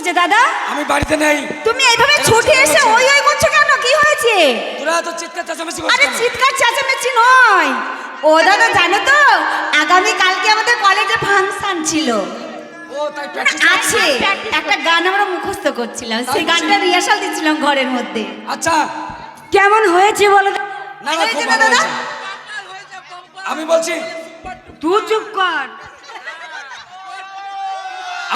হচ্ছে দাদা? আমি বাড়িতে নেই। তুমি এইভাবে ছুটে এসে করছ? ওই ওই করছ কেন? কি হয়েছে? তোরা তো চিৎকার চেঁচামেচি করছিস আরে চিৎকার চেঁচামেচি নয়। ও দাদা জানো তো আগামী কালকে আমাদের কলেজে ফাংশন ছিল। ও তাই প্র্যাকটিস আছে। একটা গান আমরা মুখস্থ করছিলাম। সেই গানটা রিহার্সাল দিচ্ছিলাম ঘরের মধ্যে। আচ্ছা। কেমন হয়েছে বলো না না খুব না ভালো দাদা? হয়েছে। আমি বলছি তুই চুপ কর।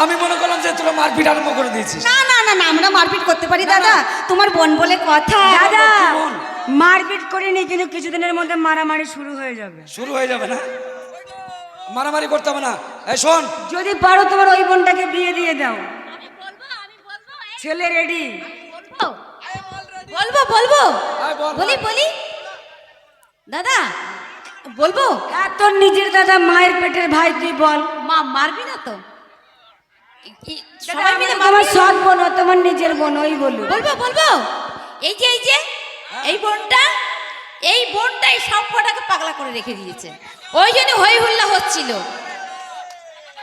আমি মনে করলাম যে তোরা মারপিট আরম্ভ করে দিয়েছিস না না না না আমরা মারপিট করতে পারি দাদা। তোমার বোন বলে কথা। দাদা? মারপিট করিনি কিন্তু কিছুদিনের মধ্যে মারামারি শুরু হয়ে যাবে। শুরু হয়ে যাবে না? মারামারি করতে হবে না। এই শোন। যদি পারো তোমার ওই বোনটাকে বিয়ে দিয়ে দাও। ছেলে রেডি। বলব বলব আয় বল, বলি। বলি দাদা বলব। হ্যাঁ তোর নিজের দাদা মায়ের পেটের ভাই তুই বল। মা মারবি না তো? সবাই মিলে তোমার সৎ বোন তোমার নিজের বোন ওই বলু বলব বলব? এই যে এই যে এই বোনটা এই বোনটাই সব কটাকে পাগলা করে রেখে দিয়েছে। ওই জন্য হই হুল্লা হচ্ছিল।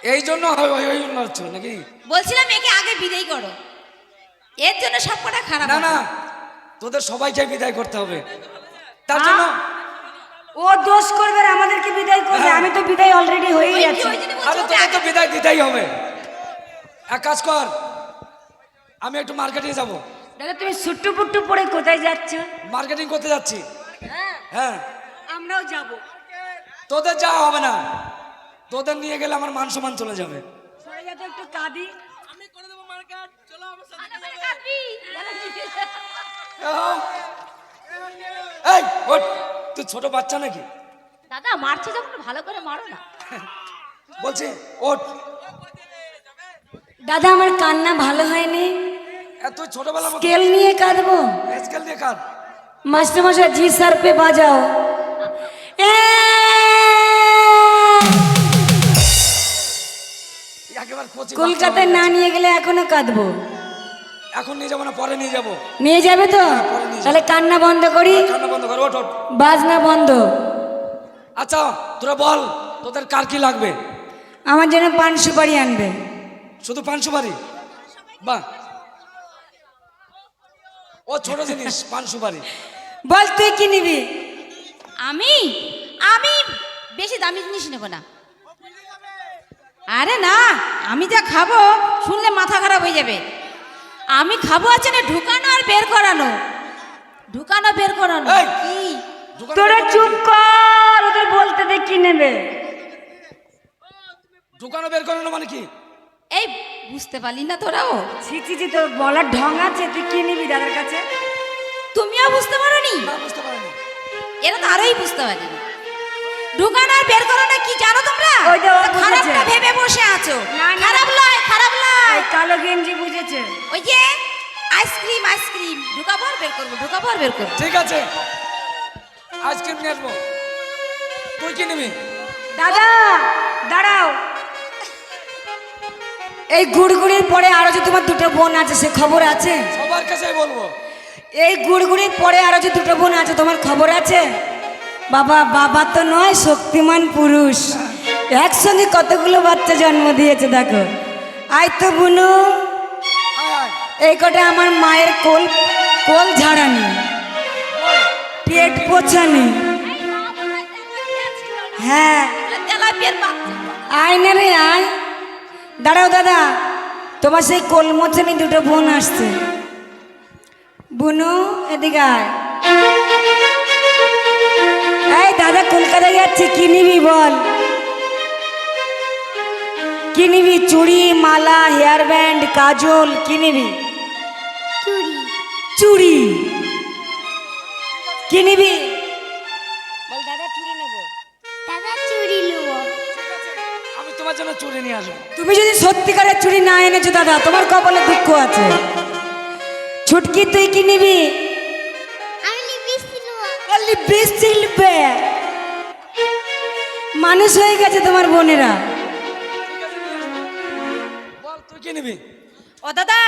এই জন্য হয়- হয়- হয় না হচ্ছে নাকি? বলছিলাম একে আগে বিদায় করো। এর জন্য সব কটা খারাপ না তোদের সবাইকে বিদায় করতে হবে। তার জন্য ও দোষ করবে আমাদেরকে বিদায় করবে হ্যাঁ। আমি তো বিদায় অলরেডি হয়েই ওই যে- আছি। ওই জন্য বলছি আরে ওকে তো বিদায় দিতেই হবে। এক কাজ কর আমি একটু মার্কেটিং যাব। দাদা তুমি সুট্টু পুট্টু পরে কোথায় যাচ্ছ? মার্কেটিং করতে যাচ্ছি। হ্যাঁ আমরাও যাব। তোদের যাওয়া হবে না। তোদের নিয়ে গেলে আমার মান সম্মান চলে যাবে। সরে যা তো একটু কাঁদি। এই ওঠ তুই ছোট বাচ্চা নাকি? দাদা মারছে যখন ভালো করে মারো না। বলছি ওঠ। দাদা আমার কান্না ভালো হয়নি। এ, তুই ছোটবেলার স্কেল নিয়ে কাঁদবো? স্কেল দিয়ে কাঁদ। মাস্টার মশাই জি স্যার পে বাজাও। কলকাতায় না নিয়ে গেলে এখনও কাঁদবো। এখন নিয়ে যাব না পরে নিয়ে যাব। নিয়ে যাবে তো? নিয়ে তাহলে কান্না বন্ধ করি। কান্না বন্ধ কর ওঠ। বাজনা বন্ধ। আচ্ছা তোরা বল তোদের কার কি লাগবে? আমার জন্য পান সুপারি আনবে। শুধু পান সুপারি বাহ ও ছোট জিনিস পান সুপারি বল তুই কি নিবি? আমি? আমি বেশি দামি জিনিস নেব না। আরে না আমি যা খাব শুনলে মাথা খারাপ হয়ে যাবে। আমি খাব আছে না ঢুকানো আর বের করানো। ঢুকানো বের করানো। কি? তোরা চুপ কর ওদের বলতে দে কি নেবে। ঢুকানো বের করানো মানে কি? এই বুঝতে পারলি না তোরাও? ছি ছি ছি তোর বলার ঢং আছে তুই কি নিবি দাদার কাছে? তুমিও বুঝতে পারোনি? না বুঝতে পারিনি। এরা তো আরোই বুঝতে পারেনি। ঢুকানো আর বের করানো কি জানো তোমরা? ওই যে খারাপটা ভেবে বসে আছো। না, না। খারাপ লয় খারাপ লয় কালো গেঞ্জি বুঝেছে। ওই যে আইসক্রিম আইসক্রিম। ঢুকাবো আর বের করব ঢুকাবো আর বের করব। ঠিক আছে। আইসক্রিম নিয়ে আসব। তুই কি নিবি? দাদা দাঁড়াও। এই গুড়গুড়ির পরে আরও যে তোমার দুটো বোন আছে সে খবর আছে? সবার কাছে বলব। এই গুড়গুড়ির পরে আরও যে দুটো বোন আছে তোমার খবর আছে? বাবা বাবা তো নয় শক্তিমান পুরুষ। একসঙ্গে কতগুলো বাচ্চা জন্ম দিয়েছে দেখো। আয় তো বুনু। এই কটা আমার মায়ের কোল কোল ঝাড়ানি। পেট পোছানি হ্যাঁ। আয় না রে আয়। দাঁড়াও দাদা তোমার সেই কোল মোছানি দুটো বোন আসছে। বুনু এদিকে এই দাদা কলকাতায় যাচ্ছে কি নিবি বল? কি নিবি? চুড়ি মালা হেয়ার ব্যান্ড কাজল কি নিবি? চুড়ি। কি নিবি? চুরি নিয়ে আসব। তুমি যদি সত্যিকারের চুড়ি না এনেছো দাদা তোমার কপালে দুঃখ আছে। ছুটকি তুই কি নিবি? মানুষ হয়ে গেছে তোমার বোনেরা। বল তুই কি নিবি? ও দাদা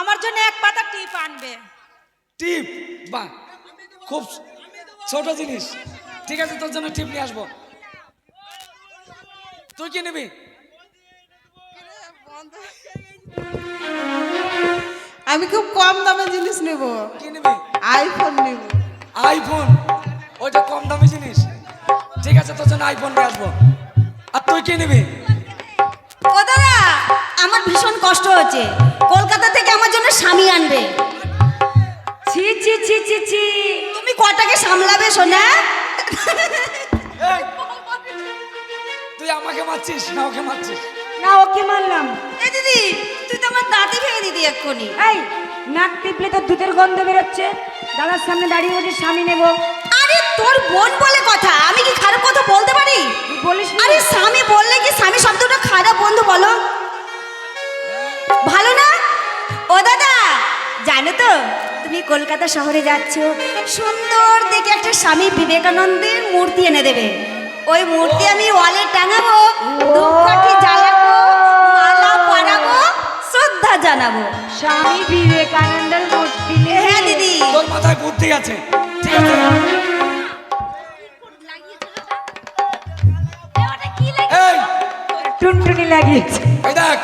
আমার জন্য এক পাতা টিপ আনবে। টিপ? বাহ খুব ছোট জিনিস। ঠিক আছে তোর জন্য টিপ নিয়ে আসব। তুই কি নিবি? আমি খুব কম দামে জিনিস নেব। কি নিবি? আইফোন নেব। আইফোন ওইটা কম দামি জিনিস। ঠিক আছে তোর জন্য আইফোন নিয়ে আসব। আর তুই কি নিবি? ও দাদা আমার ভীষণ কষ্ট হচ্ছে। কলকাতা থেকে আমার জন্য স্বামী আনবে। ছি ছি ছি ছি ছি। তুমি কটাকে সামলাবে সোনা? আমাকে মারছিস না ওকে মারছিস। না ওকে মারলাম। এ দিদি তুই তো আমার দাঁতে ভেঙে দিদি এক্ষুনি। এই নাক টিপলে তো দুধের গন্ধ বেরোচ্ছে। দাদার সামনে দাঁড়িয়ে বলছি স্বামী নেব। আরে তোর বোন বলে কথা আমি কি খারাপ কথা বলতে পারি? বলিস আরে স্বামী বললে কি স্বামী শব্দটা খারাপ বন্ধু বলো? ভালো না? ও দাদা জানো তো তুমি কলকাতা শহরে যাচ্ছ সুন্দর দেখে একটা স্বামী বিবেকানন্দের মূর্তি এনে দেবে। ওই মূর্তি আমি ওয়ালে টাঙাবো ধূপকাঠি জ্বালাবো মালা পরাবো শ্রদ্ধা জানাব। স্বামী বিবেকানন্দের মূর্তি হ্যাঁ দিদি। তোর মাথায় বুদ্ধি আছে। ঠিক আছে। টুনটুনি লাগিয়েছে। এই দেখ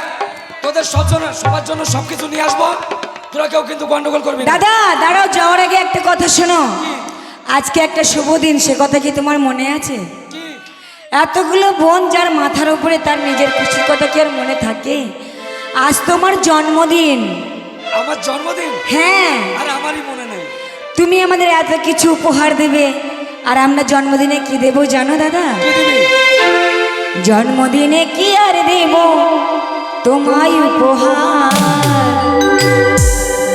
তোদের সব সবার জন্য সবকিছু নিয়ে আসব। তোরা কেউ কিন্তু গন্ডগোল করবি না। দাদা দাঁড়াও যাওয়ার আগে একটা কথা শোনো। আজকে একটা শুভ দিন সে কথা কি তোমার মনে আছে? এতগুলো বোন যার মাথার উপরে তার নিজের খুশির কথা কি আর মনে থাকে? আজ তোমার জন্মদিন। আমার জন্মদিন? হ্যাঁ। আর আমারই মনে নেই। তুমি আমাদের এত কিছু উপহার দেবে। আর আমরা জন্মদিনে কি দেব জানো দাদা? জন্মদিনে কি আর দেব তোমায় উপহার?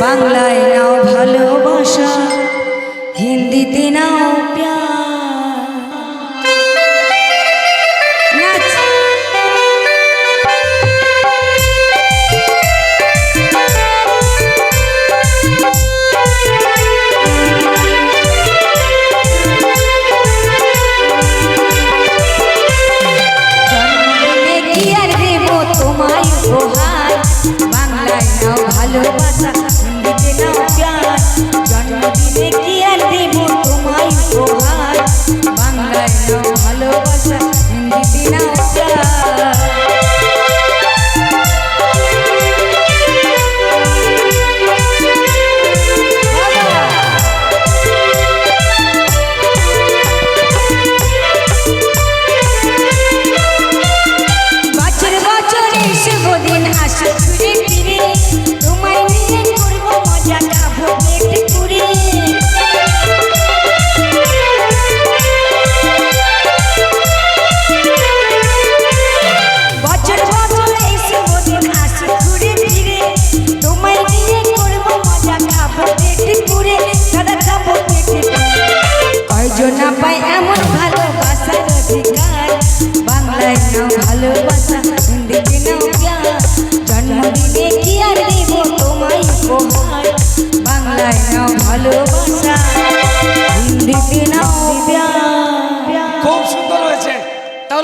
বাংলায় নাও ভালোবাসা হিন্দিতে নাও প্যার।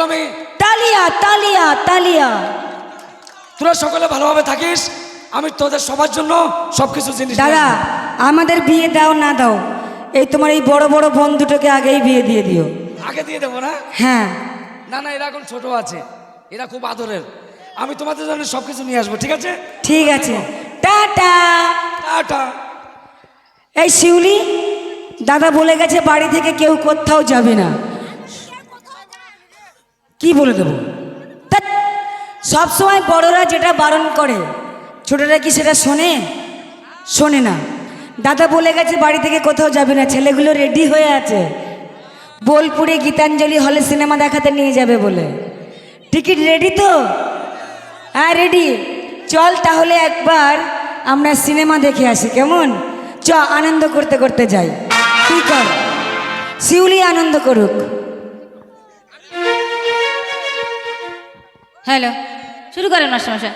আমি তালিয়া তালিয়া তালিয়া। তোরা সকলে ভালোভাবে থাকিস আমি তোদের সবার জন্য সবকিছু জিনিস দাদা আমাদের বিয়ে দাও না দাও এই তোমার এই বড় বড় বোন দুটোকে আগেই বিয়ে দিয়ে দিও। আগে দিয়ে দেবো না? হ্যাঁ। না না এরা এখন ছোট আছে এরা খুব আদরের। আমি তোমাদের জন্য সবকিছু নিয়ে আসব ঠিক আছে? ঠিক আছে। টাটা। টাটা। এই শিউলি দাদা বলে গেছে বাড়ি থেকে কেউ কোথাও যাবে না। কি বলে দেবো? সবসময় বড়রা যেটা বারণ করে, ছোটরা কি সেটা শোনে? শোনে না। দাদা বলে গেছে, বাড়ি থেকে কোথাও যাবে না, ছেলেগুলো রেডি হয়ে আছে। বোলপুরে গীতাঞ্জলি হলে সিনেমা দেখাতে নিয়ে যাবে বলে। টিকিট রেডি তো? হ্যাঁ রেডি চল তাহলে একবার আমরা সিনেমা দেখে আসি, কেমন? চ, আনন্দ করতে করতে যাই। তুই কর? শিউলি আনন্দ করুক। হ্যালো শুরু করেন মাস্টারমশাই।